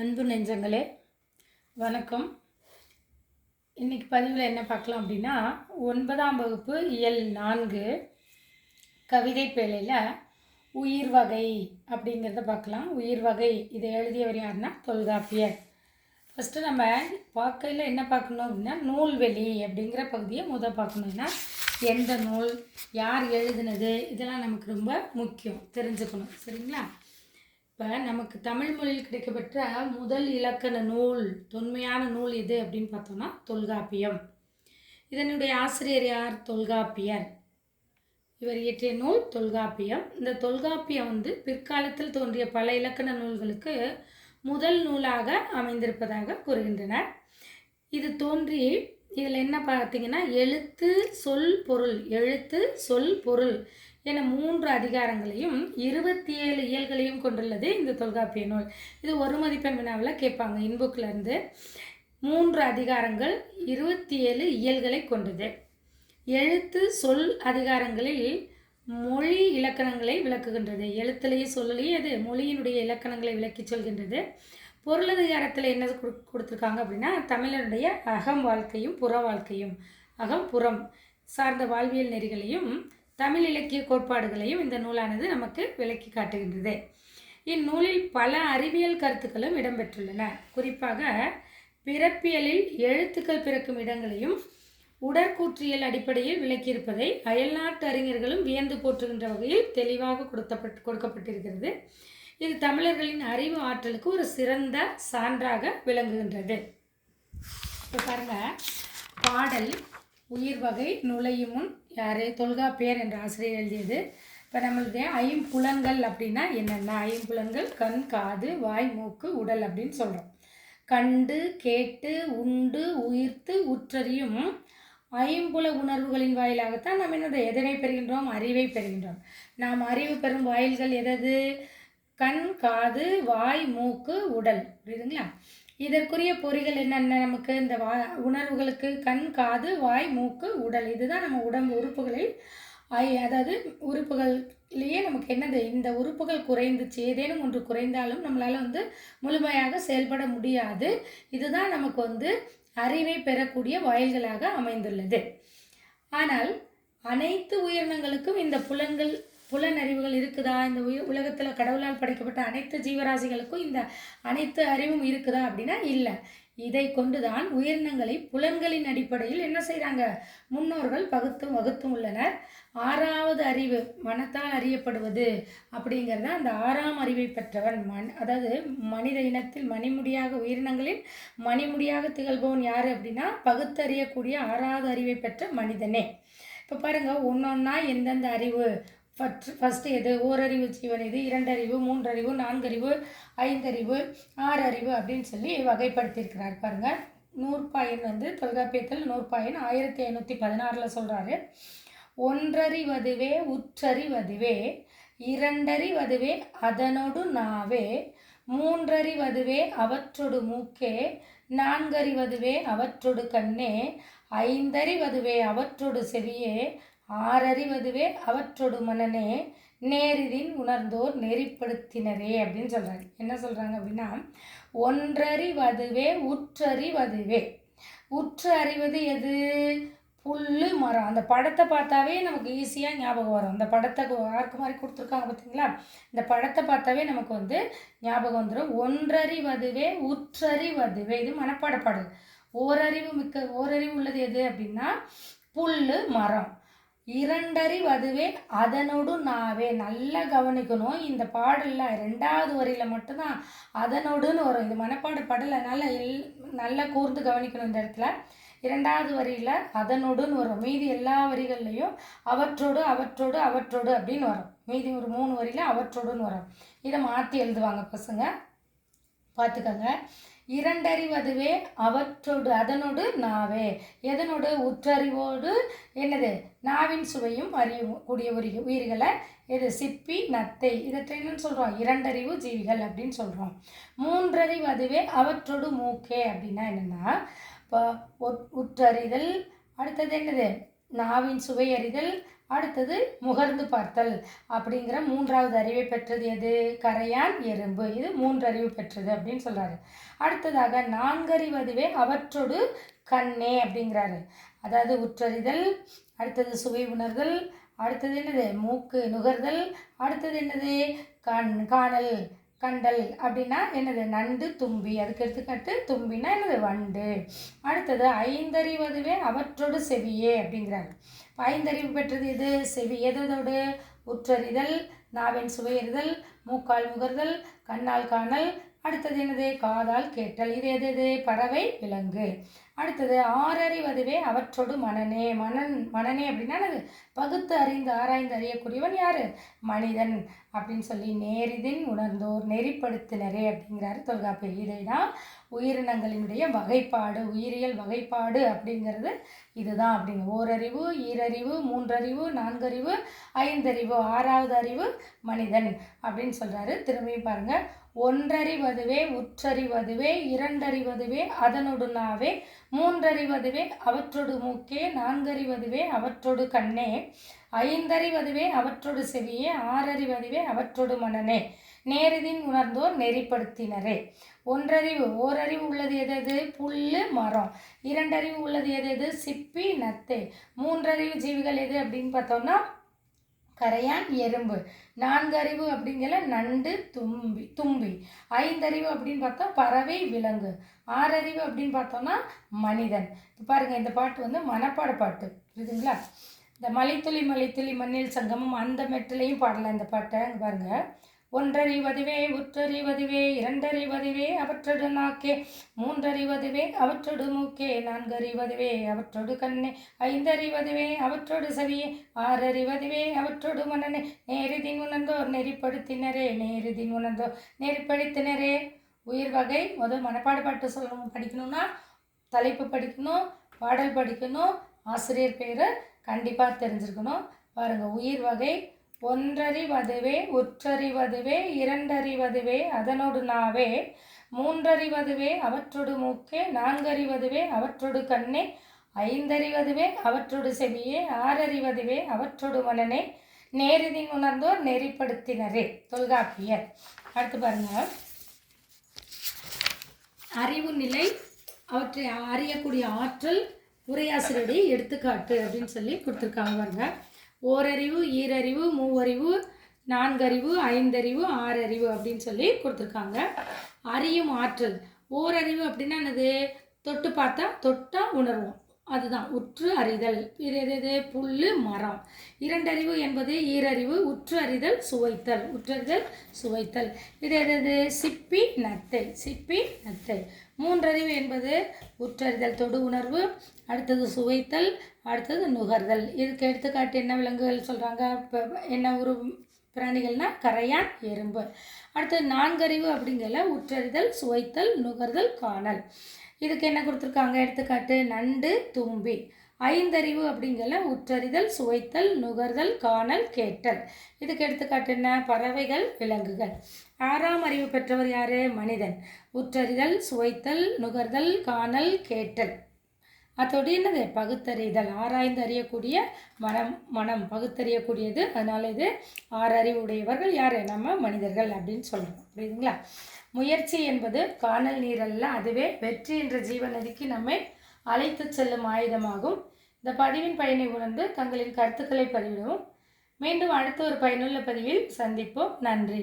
அன்பு நெஞ்சங்களே வணக்கம். இன்றைக்கி பதிவில் என்ன பார்க்கலாம் அப்படின்னா ஒன்பதாம் வகுப்பு இயல் நான்கு கவிதை பேழையில் உயிர் வகை அப்படிங்கிறத பார்க்கலாம். உயிர் வகை இதை எழுதியவர் யாருன்னா தொல்காப்பியர். ஃபஸ்ட்டு நம்ம பார்க்கையில் என்ன பார்க்கணும் அப்படின்னா நூல்வெளி அப்படிங்கிற பகுதியை முதல் பார்க்கணும்னா எந்த நூல் யார் எழுதுனது இதெல்லாம் நமக்கு ரொம்ப முக்கியம் தெரிஞ்சுக்கணும். சரிங்களா? இப்போ நமக்கு தமிழ் மொழியில் கிடைக்கப்பெற்ற முதல் இலக்கண நூல் தொன்மையான நூல் எது அப்படின்னு பார்த்தோம்னா தொல்காப்பியம். இதனுடைய ஆசிரியர் யார்? தொல்காப்பியர். இவர் இயற்றிய நூல் தொல்காப்பியம். இந்த தொல்காப்பியம் வந்து பிற்காலத்தில் தோன்றிய பல இலக்கண நூல்களுக்கு முதல் நூலாக அமைந்திருப்பதாக கூறுகின்றனர். இது தோன்றி இதில் என்ன பார்த்தீங்கன்னா எழுத்து சொல் பொருள். எழுத்து சொல் பொருள் என மூன்று அதிகாரங்களையும் இருபத்தி ஏழு இயல்களையும் கொண்டுள்ளது இந்த தொல்காப்பிய நூல். இது ஒரு மதிப்பெண் வினாவில் கேட்பாங்க இன்புக்லேருந்து மூன்று அதிகாரங்கள் இருபத்தி ஏழு இயல்களை கொண்டது. எழுத்து சொல் அதிகாரங்களில் மொழி இலக்கணங்களை விளக்குகின்றது. எழுத்துலேயும் சொல்லலையும் அது மொழியினுடைய இலக்கணங்களை விளக்கி சொல்கின்றது. பொருளாதாரத்தில் என்ன கொடு கொடுத்துருக்காங்க அப்படின்னா தமிழனுடைய அகம் வாழ்க்கையும் புற வாழ்க்கையும் அகம் புறம் சார்ந்த வாழ்வியல் நெறிகளையும் தமிழ் இலக்கிய கோட்பாடுகளையும் இந்த நூலானது நமக்கு விளக்கி காட்டுகின்றது. இந்நூலில் பல அறிவியல் கருத்துக்களும் இடம்பெற்றுள்ளன. குறிப்பாக பிறப்பியலில் எழுத்துக்கள் பிறக்கும் இடங்களையும் உடற்கூற்றியல் அடிப்படையில் விளக்கியிருப்பதை அயல்நாட்டு அறிஞர்களும் வியந்து போற்றுகின்ற வகையில் தெளிவாக கொடுத்தப்பட்டு கொடுக்கப்பட்டிருக்கிறது. இது தமிழர்களின் அறிவு ஆற்றலுக்கு ஒரு சிறந்த சான்றாக விளங்குகின்றது. இப்போ பாருங்கள் பாடல் உயிர் வகை நுழையும் முன் யார்? தொல்காப்பியர் என்ற ஆசிரியர் எழுதியது. இப்போ நம்மளுடைய ஐம்புலன்கள் அப்படின்னா என்னென்ன? ஐம்புலன்கள் கண் காது வாய் மூக்கு உடல் அப்படின்னு சொல்கிறோம் கண்டு கேட்டு உண்டு உயிர்த்து உற்றறியும் ஐம்புல உணர்வுகளின் வாயிலாகத்தான் நம்ம என்னோட எதனை பெறுகின்றோம்? அறிவை பெறுகின்றோம். நாம் அறிவு பெறும் வாயில்கள் எதது? கண் காது வாய் மூக்கு உடல். புரியுதுங்களா? இதற்குரிய பொறிகள் என்னென்ன நமக்கு? இந்த வா உணர்வுகளுக்கு கண் காது வாய் மூக்கு உடல். இதுதான் நம்ம உடம்பு உறுப்புகளில் ஐ அதாவது உறுப்புகள்லேயே நமக்கு என்னது? இந்த உறுப்புகள் குறைந்துச்சு. ஏதேனும் ஒன்று குறைந்தாலும் நம்மளால் வந்து முழுமையாக செயல்பட முடியாது. இதுதான் நமக்கு வந்து அறிவை பெறக்கூடிய வாயில்களாக அமைந்துள்ளது. ஆனால் அனைத்து உயிரினங்களுக்கும் இந்த புலன்கள் புலனறிவுகள் இருக்குதா? இந்த உயிர் உலகத்தில் கடவுளால் படைக்கப்பட்ட அனைத்து ஜீவராசிகளுக்கும் இந்த அனைத்து அறிவும் இருக்குதா அப்படின்னா இல்லை. இதை கொண்டுதான் உயிரினங்களை புலன்களின் அடிப்படையில் என்ன செய்கிறாங்க முன்னோர்கள் பகுத்தும் வகுத்தும் உள்ளனர். ஆறாவது அறிவு மனத்தால் அறியப்படுவது அப்படிங்கிறத அந்த ஆறாம் அறிவை பெற்றவன் மண் அதாவது மனித இனத்தில் மணிமுடியாக உயிரினங்களில் மணிமுடியாக திகழ்பவன் யார் அப்படின்னா பகுத்தறியக்கூடிய ஆறாவது அறிவை பெற்ற மனிதனே. இப்போ பாருங்கள் ஒன்றொன்னா எந்தெந்த அறிவு? ஃபஸ்ட் ஃபஸ்ட்டு எது? ஓரறிவு ஜீவன் இது இரண்டறிவு மூன்றறிவு நான்கறிவு ஐந்தறிவு ஆறறிவு அப்படின்னு சொல்லி வகைப்படுத்தியிருக்கிறார். பாருங்கள் நூற்பாயின் வந்து தொல்காப்பியத்தில் நூற்பாயின் ஆயிரத்தி ஐநூற்றி பதினாறில் சொல்கிறாரு ஒன்றறிவதுவே உற்றறிவதுவே இரண்டறிவதுவே அதனொடு நாவே மூன்றறிவதுவே அவற்றொடு மூக்கே நான்கறிவதுவே அவற்றொடு கண்ணே ஐந்தறிவதுவே அவற்றொடு செவியே ஆறறிவதுவே அவற்றொடு மன்னனே நேரிதின் உணர்ந்தோர் நெறிப்படுத்தினரே அப்படின்னு சொல்கிறாங்க என்ன சொல்கிறாங்க அப்படின்னா ஒன்றறிவதுவே உற்றறிவதுவே. உற்று அறிவது எது? புல்லு மரம். அந்த படத்தை பார்த்தாவே நமக்கு ஈஸியாக ஞாபகம் வரும். அந்த படத்தை ஆர்க்கு மாதிரி கொடுத்துருக்காங்க பார்த்தீங்களா இந்த படத்தை பார்த்தாவே நமக்கு வந்து ஞாபகம் வந்துடும் ஒன்றறிவதுவே உற்றறிவதுவே. இது மனப்பாடப்பாடு ஓரறிவு மிக்க ஓரறிவு உள்ளது எது அப்படின்னா புல்லு மரம். இரண்டறிவதுவே அதனோடு நாவே. நல்லா கவனிக்கணும். இந்த பாடலில் ரெண்டாவது வரியில் மட்டும்தான் அதனோடுன்னு வரும். இது மனப்பாட பாடல் நல்லா எல் நல்லா கூர்ந்து கவனிக்கணும் இந்த இடத்துல. இரண்டாவது வரியில் அதனோடுன்னு வரும். மீதி எல்லா வரிகள்லையும் அவற்றோடு அவற்றோடு அவற்றோடு அப்படின்னு வரும். மீதி ஒரு மூணு வரியில் அவற்றோடுன்னு வரும். இதை மாற்றி எழுதுவாங்க பசங்க. பார்த்துக்கோங்க இரண்டறிவதுவே அவற்றோடு அதனோடு நாவே. எதனோடு? உற்றறிவோடு. என்னது? நாவின் சுவையும் அறியக்கூடிய ஒரு உயிர்களை. எது? சிப்பி நத்தை. இதை என்னன்னு சொல்கிறோம் இரண்டறிவு ஜீவிகள் அப்படின்னு சொல்கிறோம் மூன்றறிவு அதுவே அவற்றோடு மூக்கே அப்படின்னா என்னென்னா இப்போ உற்றறிதல். அடுத்தது என்னது? நாவின் சுவையறிதல். அடுத்தது முகர்ந்து பார்த்தல் அப்படிங்கிற மூன்றாவது அறிவை பெற்றது எது? கரையான் எறும்பு. இது மூன்று அறிவு பெற்றது அப்படின்னு சொல்கிறாரு அடுத்ததாக நான்கறிவதுவே அவற்றோடு கண்ணே அப்படிங்கிறாரு. அதாவது உற்றறிதல் அடுத்தது சுவை உணர்தல் அடுத்தது என்னது? மூக்கு நுகர்தல் அடுத்தது என்னது? கண் காணல் கண்டல் அப்படின்னா என்னது? நண்டு தும்பி. அதுக்கு எடுத்துக்காட்டு தும்பினா என்னது? வண்டு. அடுத்தது ஐந்தறிவதுவே அவற்றோடு செவியே அப்படிங்கிறாங்க பயந்தறிவு பெற்றது எது? செவி எததோடு உற்றறிதல் நாவின் சுவையறிதல் மூக்கால் முகர்தல் கண்ணால் காணல். அடுத்தது என்னது? காதால் கேட்டல். இது எது எது பறவை விலங்கு. அடுத்தது ஆறறிவதுவே அவற்றோடு மனநே. மனன் மனநே அப்படின்னா என்னது? பகுத்து அறிந்து ஆராய்ந்து அறியக்கூடியவன் யாரு? மனிதன் அப்படின்னு சொல்லி நேரிதின் உணர்ந்தோர் நெறிப்படுத்தினரே அப்படிங்கிறாரு தொல்காப்பியர். இதை தான் உயிரினங்களினுடைய வகைப்பாடு உயிரியல் வகைப்பாடு அப்படிங்கிறது இதுதான் அப்படிங்க. ஓரறிவு ஈரறிவு மூன்றறிவு நான்கறிவு ஐந்தறிவு ஆறாவது அறிவு மனிதன் அப்படின்னு சொல்கிறாரு திரும்பியும் பாருங்கள் ஒன்றறிவதுவே உற்றறிவதுவே இரண்டறிவதுவே அதனுடனாவே மூன்றறிவதுவே அவற்றொடு மூக்கே நான்கறிவதுவே அவற்றொடு கண்ணே. ஐந்தறிவதுவே அவற்றொடு செவியே ஆறறிவதுவே அவற்றொடு மனனே நேரதின் உணர்ந்தோர் நெறிப்படுத்தினரே. ஒன்றறிவு ஓரறிவு உள்ளது எது எது புல்லு மரம். இரண்டறிவு உள்ளது எது எது சிப்பி நத்தை. மூன்றறிவு ஜீவிகள் எது அப்படின்னு பார்த்தோம்னா கரையான் எறும்பு. நான்கு அறிவு அப்படிங்கிற நண்டு தும்பி தும்பி. ஐந்தறிவு அப்படின்னு பார்த்தா பறவை விலங்கு. ஆறறிவு அப்படின்னு பார்த்தோம்னா மனிதன். இப்போ பாருங்கள் இந்த பாட்டு வந்து மனப்பாட பாட்டு. புரியுதுங்களா? இந்த மலைத்துளி மலைத்துளி மண்ணில் சங்கமம் அந்த மெட்டிலையும் பாடலாம் இந்த பாட்டை. இங்க பாருங்க. ஒன்றறிவதுவே உற்றறிவதுவே இரண்டறிவதுவே அவற்றொடு நாக்கே. மூன்றறிவதுவே அவற்றொடு மூக்கே. நான்கறிவதுவே அவற்றொடு கண்ணே. ஐந்தறிவதுவே அவற்றொடு செவியே. ஆறறிவதுவே அவற்றொடு மனனே நேரிதின் உணர்ந்தோர் நெறிப்படுத்தினரே. நேரிதின் உணர்ந்தோர் நெறிப்படுத்தினரே. உயிர் வகை முதல் மனப்பாடு பாட்டு சொல்லணும். படிக்கணும்னா தலைப்பு படிக்கணும் பாடல் படிக்கணும் ஆசிரியர் பேரை கண்டிப்பாக தெரிஞ்சிருக்கணும். பாருங்கள் உயிர் வகை ஒன்றறிவதுவே உற்றறிவதுவே இரண்டறிவதுவே அதனோடு நாவே மூன்றறிவதுவே அவற்றொடு மூக்கே நான்கறிவதுவே அவற்றொடு கண்ணே ஐந்தறிவதுவே அவற்றொடு செவியே ஆறறிவதுவே அவற்றொடு மனநே நேரிதின் உணர்ந்தோர் நெறிப்படுத்தினரே. தொல்காப்பியர். அடுத்து பாருங்க. அறிவு நிலை அவற்றை அறியக்கூடிய ஆற்றல் உரையாசிரியருடைய எடுத்துக்காட்டு அப்படின்னு சொல்லி கொடுத்துருக்காங்க பாருங்க. ஓரறிவு ஈரறிவு மூவறிவு நான்கறிவு ஐந்தறிவு ஆறறிவு அப்படின்னு சொல்லி கொடுத்துருக்காங்க. அறியும் ஆற்றல். ஓரறிவு அப்படின்னா என்னது? தொட்டு பார்த்தா தொட்டா உணர்வோம். அதுதான் உற்று அறிதல். இது எது எது மரம். இரண்டறிவு என்பது ஈரறிவு உற்று அறிதல் சுவைத்தல். உற்றறிதல் சுவைத்தல். இது எது? சிப்பி நத்தை. சிப்பி நத்தை. மூன்றறிவு என்பது உற்றறிதல் தொடு உணர்வு அடுத்தது சுவைத்தல் அடுத்தது நுகர்தல். இதுக்கு எடுத்துக்காட்டு என்ன விலங்குகள் சொல்கிறாங்க இப்போ என்ன ஒரு பிராணிகள்னால் கரையான் எறும்பு. அடுத்தது நான்கறிவு அப்படிங்கிற உற்றறிதல் சுவைத்தல் நுகர்தல் காணல். இதுக்கு என்ன கொடுத்துருக்காங்க? எடுத்துக்காட்டு நண்டு தும்பி. ஐந்தறிவு அப்படிங்கல உற்றறிதல் சுவைத்தல் நுகர்தல் காணல் கேட்டல். இதுக்கு எடுத்துக்காட்டு என்ன? பறவைகள் விலங்குகள். ஆறாம் அறிவு பெற்றவர் யாரு? மனிதன். உற்றறிதல் சுவைத்தல் நுகர்தல் காணல் கேட்டல். அதோடு என்னது? பகுத்தறிதல். ஆராய்ந்து அறியக்கூடிய மனம் மனம் பகுத்தறியக்கூடியது. அதனால் இது ஆறறிவு உடையவர்கள் யார்? நம்ம மனிதர்கள் அப்படின்னு சொல்கிறோம் புரியுதுங்களா? முயற்சி என்பது காணல் நீரல்ல அதுவே வெற்றி என்ற ஜீவநதிக்கு நம்மை அழைத்து செல்லும் ஆயுதமாகும். இந்த பதிவின் பயனை உணர்ந்து தங்களின் கருத்துக்களை பதிவிடவும். மீண்டும் அடுத்த ஒரு பயனுள்ள பதிவில் சந்திப்போம். நன்றி.